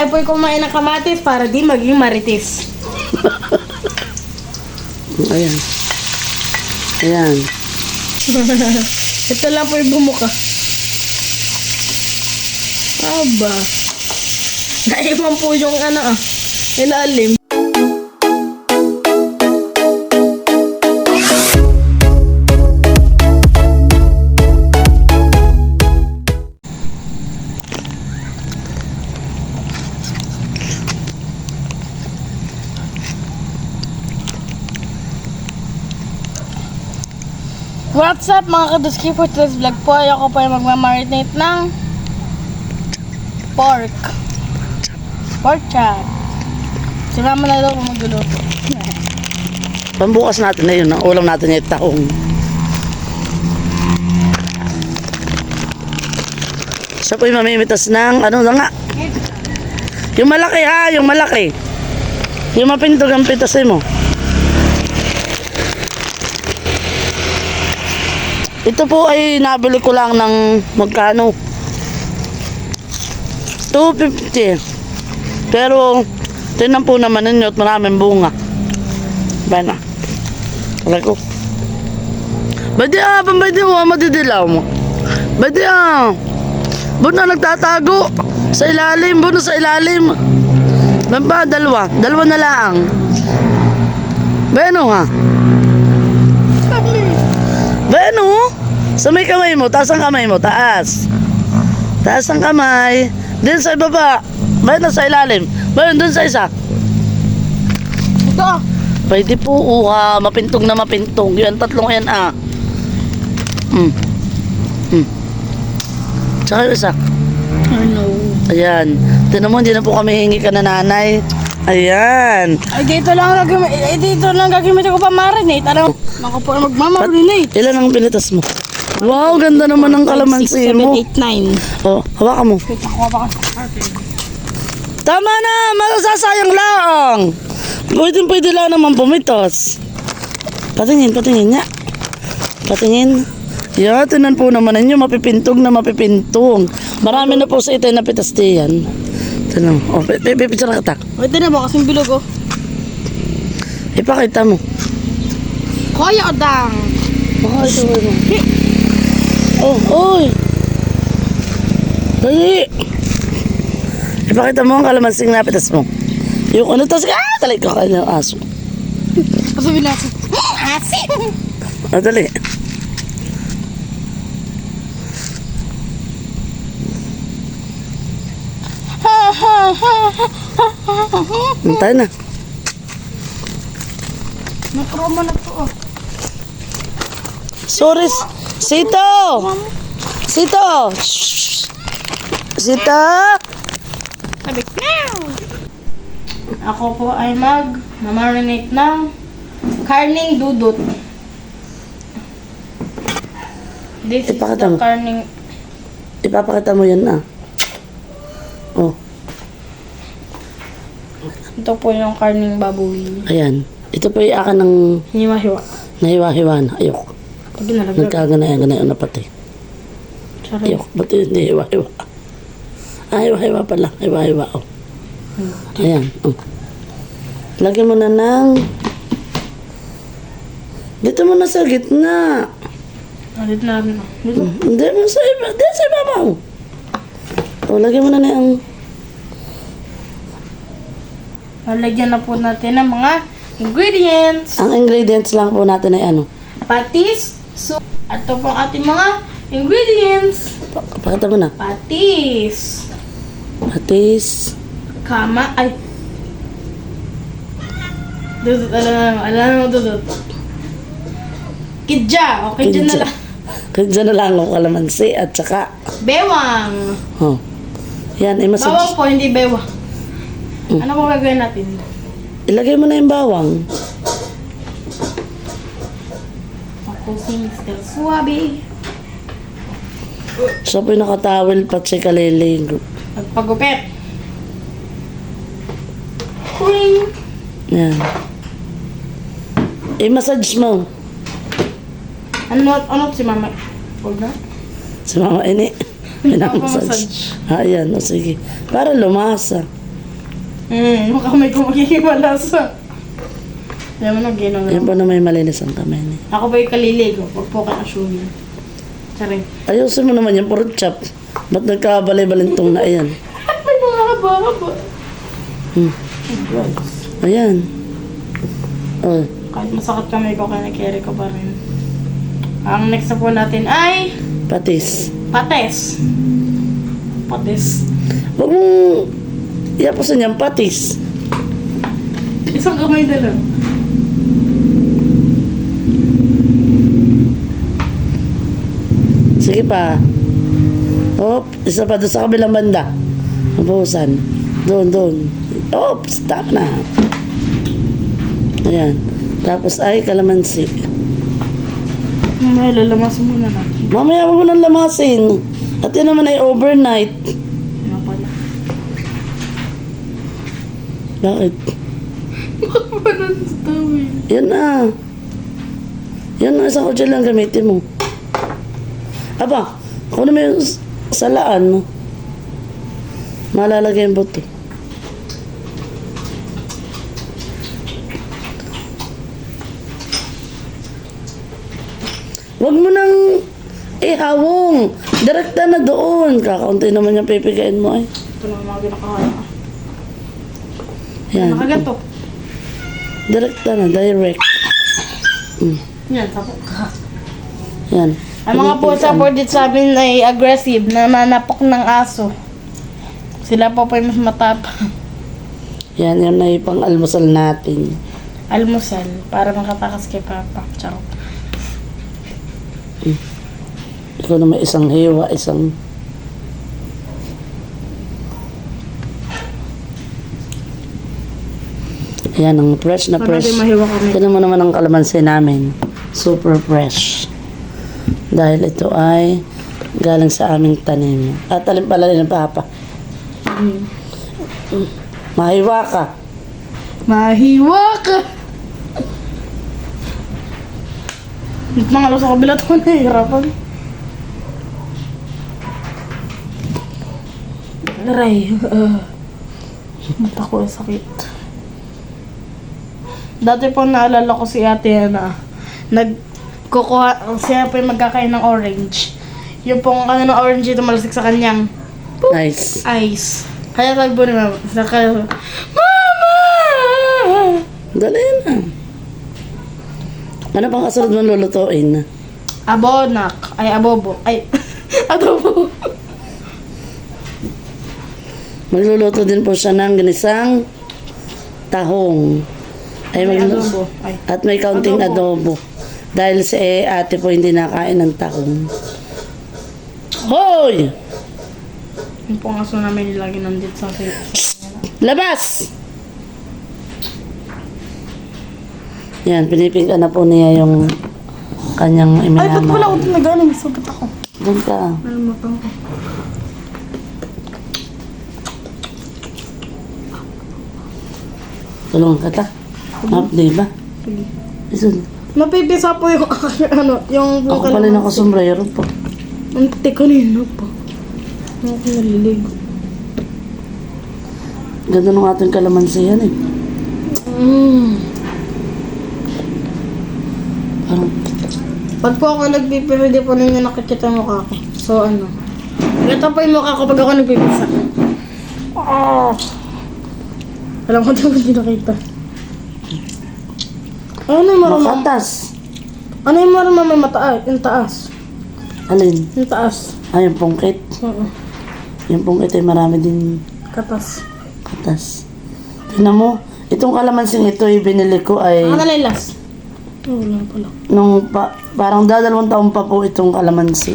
Ay po'y kumain ng kamatis para di maging maritis. Ayan. Ayan. Ito lang po'y bumuka. Aba. Naiwan po yung ano ah. Ilalim. What's up mga kaduski for today's vlog po ay ako po ay magmamarinate ng pork. Pork chop. Si mama na daw magluluto. Pambukas natin na yun. Ang ulam natin yung tahong. Siya po yung mamimitas ng ano na nga. Yung malaki ha, yung malaki. Yung mapintog ang pitasin mo. Ito po ay nabili ko lang ng magkano? 250. Pero, tinan po naman ninyo at maraming bunga. Ba na? Aray ko. Ba't di ah, pambay di mo, ah, madidilaw mo. Ba't di ah? Ba't na nagtatago? Sa ilalim, buno sa ilalim. Ba't ba, dalawa? Dalawa na lang. Beno ha? Sa may kamay mo, taas ang kamay mo, taas. Taas ang kamay. Din sa ibaba. Ba't na sa ilalim? Ba't dun sa isa? Ito. Pwede po, uha. Mapintog na mapintog. Yan, tatlong yan, ah. Hmm. Hmm. Tsaka yung isa. Ano? Ayan. Tinan mo, hindi na po kami hingi ka na nanay. Ayan. Ay dito lang gagamit. Ay dito lang gagamit ako pa marinate. Ano? Ako po magmamarinate. Ilan ang pinitas mo? Wow, ganda naman ng kalamansi 6, mo. 7, 8, 9. Oh, hawakan mo. Tama na, masasayang lang. Pwede pwede lang naman pumitos. Patingin, patingin niya. Patingin. Yeah, tinan po naman ninyo, mapipintog na mapipintog. Marami na po sa itay na pitas diyan. Tinan mo. Oh, pipicture kita. Pwede na ba kasing bilog oh. Ipakita mo. Kaya dang. Oh, ito, ito. Oh, oy. Dali. Ipakita mo ang kalamansing na pitas mo. Yung ano, tas, ah, talag ka kanya aso. Kasabi natin. Asin! Ah, dali. Hintay na. Napromo na to oh. Sorry. Sito! Sito! Sito! Sabi! Ako po ay mag marinate ng karning dudot. This is Ipakita the mo. karning Ipapakita mo yan ah. Oh, ito po yung karning baboy. ayan. Ito pa yung akin ng Hiwa-hiwa. nahiwa-hiwa na. Ayok. Nagkaganaya-ganaya na pati. Saray. Ayok. Ba't hindi hiwa-hiwa? Ah, hiwa-hiwa pala. Hiwa-hiwa. Oh. Ayan. Oh. Lagyan mo na ng... Dito mo na sa gitna. Alit na rin. Dito. Hindi mo sa iba. Dito sa ibabaw. O, lagyan mo na na ang... Lalagyan na po natin ng mga ingredients. Ang ingredients lang po natin ay ano. Patis, At ito po ang ating mga ingredients. Pa- Pakita mo na. Patis. Patis. Kama. Ay. Dudut. Alam na Alam mo dudut. Kidja. O kidja na Kidja. lang. Kaya na lang ang kalamansi at saka... Bewang. Oh. Yan, Bawang i-massage. po, hindi bewang. Ano po gagawin natin? Ilagay mo na yung bawang. Ako si Mr. Suabe. Siya po yung nakatawel pa si Kalilig. Magpagupit. Ring. Yan. I-massage mo. Ano, ano si mama? Huwag na. Si Mama Ini. Pinamassage. Ah, yan. O, sige. Para lumasa. Hmm, yung kamay ko magiging malasa. Alam mo na, ginawa Yan po na may malinis ang kamay niya. Ako ba yung kaliligo? Pag po ka assuming. Sorry. Ayusin mo naman yung purot chop. Ba't nagkabalay-balintong na ayan? May mga haba-haba. Hmm. Ayan. Oh, Kahit masakit kamay ko, kaya nag-carry ko pa rin. Ang next na po natin ay patis. pates. Pates. Huwag mong iapusin yung patis. Isang kamay na lang. Sige pa. Op, isa pa doon sa kabilang banda. Mabuhusan. Doon, doon. Op, stop na. Ayan. Tapos ay kalamansi. Mamaya lalamas muna natin. Mamaya mo nang lamasin. At yan naman ay overnight. Bakit? Parang sa tawin. Yan na. Yan na, isang kutsa lang gamitin mo. Aba, kung na may salaan mo, malalagay yung buto. Huwag mo nang ihawong. Direkta na doon. Kakaunti naman yung pipigain mo ay. Ito na mga ginakahaya. Yan. Nakagato. Direkta na, direct. Yan, tapos. Yan. Ang mga pusa po dito sa amin ay aggressive, nananapok ng aso. Sila po po yung mas matapang. Yan, yan na yung pang-almusal natin. Almusal, para makatakas kay Papa. Charot. Ikaw na may isang hiwa, isang... Yan, ang fresh na fresh. Tignan mo naman ang kalamansi namin. Super fresh. Dahil ito ay galing sa aming tanim. At alin pala rin ng papa. Mm. Mahiwa ka. Mahiwa ka! Mga lo sa kabila to nahihirapan. Aray. Uh, mata ko ang sakit. Dati po naalala ko si ate na nagkukuha, siya po yung magkakain ng orange. Yung pong ano ng orange ito malasik sa kanyang Nice. eyes. Kaya tagbo ni mama. Saka, Mama! Dali na. Ano pang kasunod mo lulutuin? Abonak. Ay, abobo. Ay, adobo. Magluluto din po siya ng ginisang tahong. Ay, May maglu- adobo. Ay. At may kaunting adobo. Dahil si eh, ate po hindi nakain ng tahong. Hoy! Yung pong aso namin lagi nandito sa sa- Labas! Yan, pinipig na po niya yung kanyang Ay, ba't wala iminama. ako tinagaling? Sabat ako. Doon ka. Nalimutan ko. Tulungan ka ta. Ah, di ba? Sige. Isun. Napipisa po yung ano, yung Ako pala nakasombrero po. Ang tek kanina pa. Ako naliligo. Ganda ng ating kalamansi yan eh. Mm. Parang, Pag po ako nagpipisa, di po ninyo nakikita yung mukha ko. So, ano. Ito po yung mukha ko pag ako nagpipisa. Ah. Alam ko dapat hindi nakita. Ano yung marunong? makatas. Ano yung marunong may mataas? Yung taas. Alin? Yung taas. Ah, yung pungkit. Oo. Yung pungkit ay marami din Katas. katas. Tingnan mo, itong kalamansing ito ay binili ko ay Ano na yung last? Oh, wala pala. nung pa, parang dadalawang taon pa po itong kalamansi.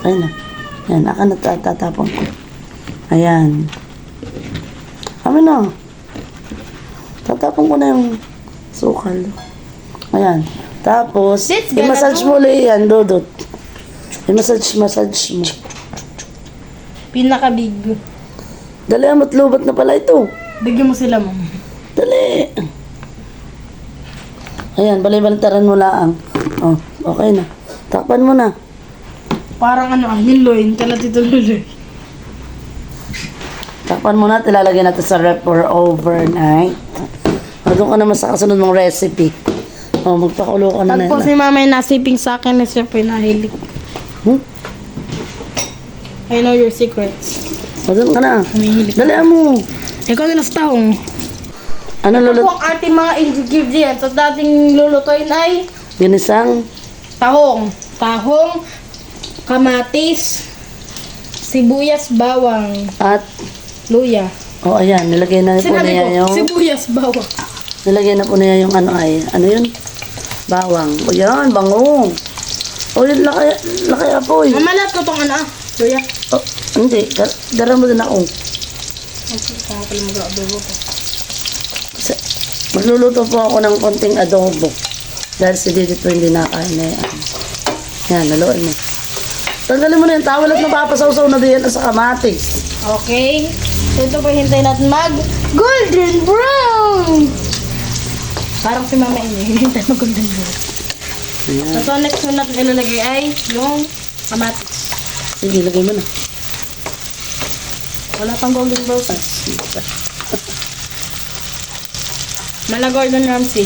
Ayun na. Yan, aka na tatatapon ko. Ayan. Kami na. Tatapon ko na yung sukal. Ayan. Tapos, That's gonna i-massage mo ulit yan, Dodot. I-massage, massage mo. Pinaka-big. Dali, amat lubat na pala ito. Bigyan mo sila mo. Dali. Ayan, balay-balantaran mo lang. Oh, okay na. Takpan mo na. Parang ano ah, loin. Kala tito Luloy. Takpan muna at ilalagay natin sa rep for overnight. Doon ka naman sa kasunod mong recipe. O, magpakulo ka na na. Tapos si mama yung nasiping sa akin na siya po yung nahilig. Hmm? I know your secrets. O, doon ka na. Humihilig. Mo. Ikaw din ang taong. Ano Ito po ang ating mga ingredients. Sa dating lulutuin ay Ginisang? tahong. Tahong, kamatis, sibuyas, bawang, At, luya. o ayan, nilagay na po Sinabi niya ko, yung, sibuyas, bawang. Nilagay na po niya yung ano ay, ano yun? Bawang. O yan, bango. O yun, laki, laki apoy. Mamalat ko tong ano ah. Luya. O, hindi, dar- dara mo din ako. Kaya pala mag-adobo ko. Sa- Magluluto po ako ng konting adobo. Dahil si Didi po hindi nakain na yan. Yan, naluin mo. Tanggalin mo na yung towel at napapasawsaw na diyan sa kamatis. Okay. So ito po hintay natin mag golden brown. Parang si mama ini, hintay mag golden brown. Ayan. So next na natin ilalagay ay yung kamatis. Sige, lagay mo na. Wala pang golden brown. Mala Gordon Ramsay.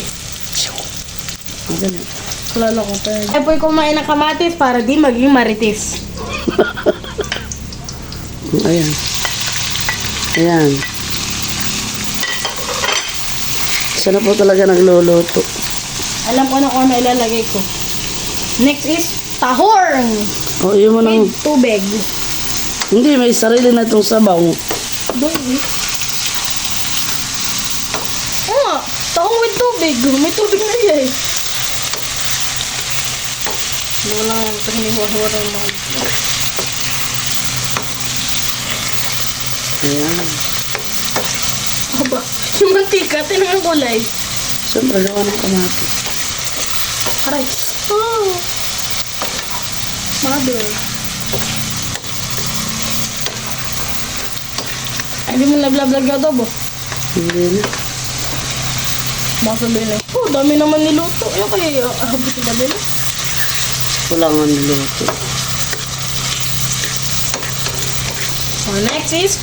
Ayan. Lalo ko pa. Ay po kumain ng kamatis para di maging maritis. Ayan. Ayan. Siya na po talaga nagluluto. Alam ko na kung ano ilalagay ko. Next is tahorn O, yun mo nang... with tubig. Hindi, may sarili na itong sabaw. Doon eh. Oo nga, tahong with tubig. May tubig na siya eh. Hindi ko lang yan. Pag hinihuwa-huwa yung mga Ayan. Aba, yung mantika, tinang ang kulay. Siyempre, gawa ng kamatis. Aray. Oh. Mother. Ay, di mo nablablog yung adobo. Hindi na. Baka sabihin na, oh, dami naman niluto. Ayun kaya, ahabot yung gabi na. Wala nga niluto. So, next is,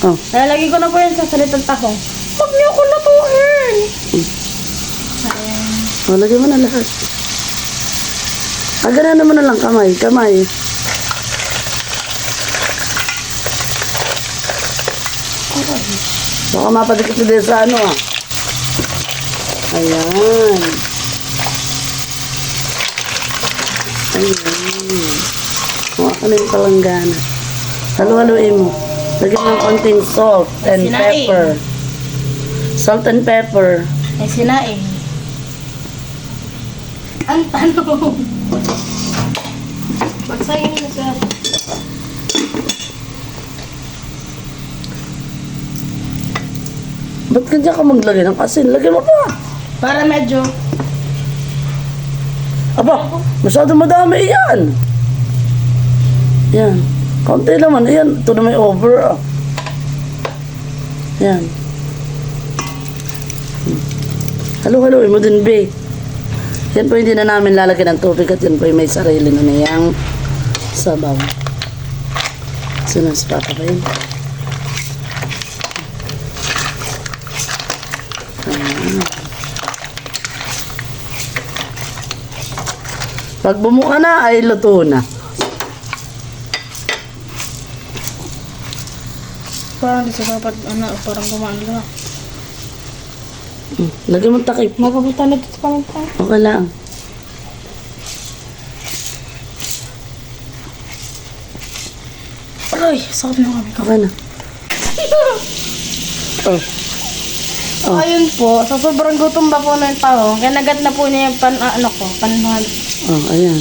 Oh, Lalagay ko na po yun sa salitang tahong. Huwag niyo ako natuin! o, lagay mo na lahat. Ah, ganun naman na lang kamay. Kamay. Baka mapadikit mo din sa ano ah. Ayan. Ayan. Huwag ka na yung palanggana. Halu-haluin mo. Lagyan ng konting salt and Sinaing. pepper. Salt and pepper. Ay, sinaing. Ang tanong. Bagsayin mo sir. Ba't ganyan ka maglagay ng asin? Lagyan mo pa. Para medyo, Aba, masyado madami yan. Yan. Kaunti naman. Ayan, ito na may over. Ah. Yan. Hmm. Halo-haloin mo din, be. Yan po hindi na namin lalagyan ng tubig at yan po may sarili na niyang sabaw. Sinas papa ba yun? Pag bumuka na, ay luto na. Parang di sa dapat, ano, parang kumano na. Hmm. Lagyan mo takip. Mapapunta na dito sa pamantay. Okay lang. Aray, sakit na kami. Okay na. Oh. So, ayun po, sa sobrang gutom ba po ng tao, kaya nagat na po niya yung pan, ah, ano ko, panhal. Oh, ayan.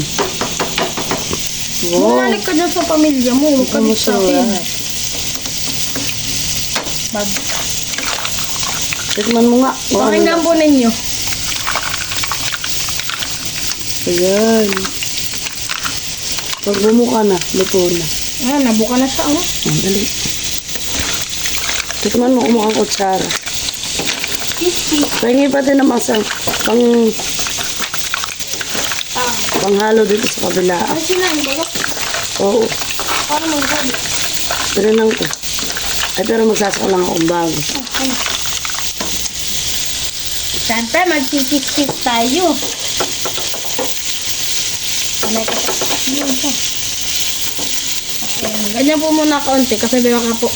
Bumalik ka dyan sa pamilya mo, huwag ka sa akin. Bag. Tikman mo nga. kung ano. Pakinggan po ninyo. Ayan. Pag bumuka na, luto na. Ayan, nabuka na siya, oh. Oh, dali. Tikman mo kung mukhang kutsara. Pahingi pa din naman sa pang, Ah. panghalo dito sa kabila. Ay, sinahin ba? Oo, Paano magsabi? tinanong ko. Ay, pero magsasaka lang akong bago. Siyempre, magkikis-kis tayo. Yun siya. Ayan, Ganyan po muna kaunti kasi baka po.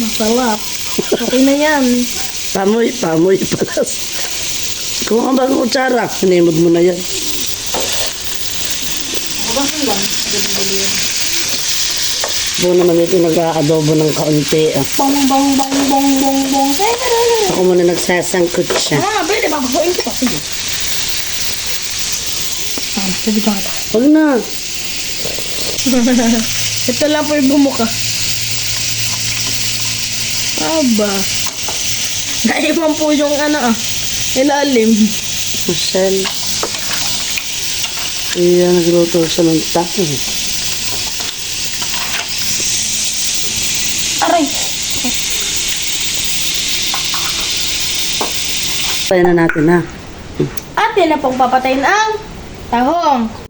Masarap. Okay na yan. Pamoy, pamoy palas. Kung ang bagong kutsara, hinimod mo na yan. Buo naman ito nag-aadobo ng kaunti. Ah. Bong, bong, bong, bong, bong, bong. Ako muna nagsasangkot siya. Ah, pwede ba? Bakuin ko. Sige. Ah, sige ba ito? Huwag na. Ito lang po yung bumuka. Aba. Naiwan po yung ano ah. Ilalim. Michelle. Iya, nagluto siya ng taco. Aray. Kaya na natin ha. At yan na pong papatayin ang tahong.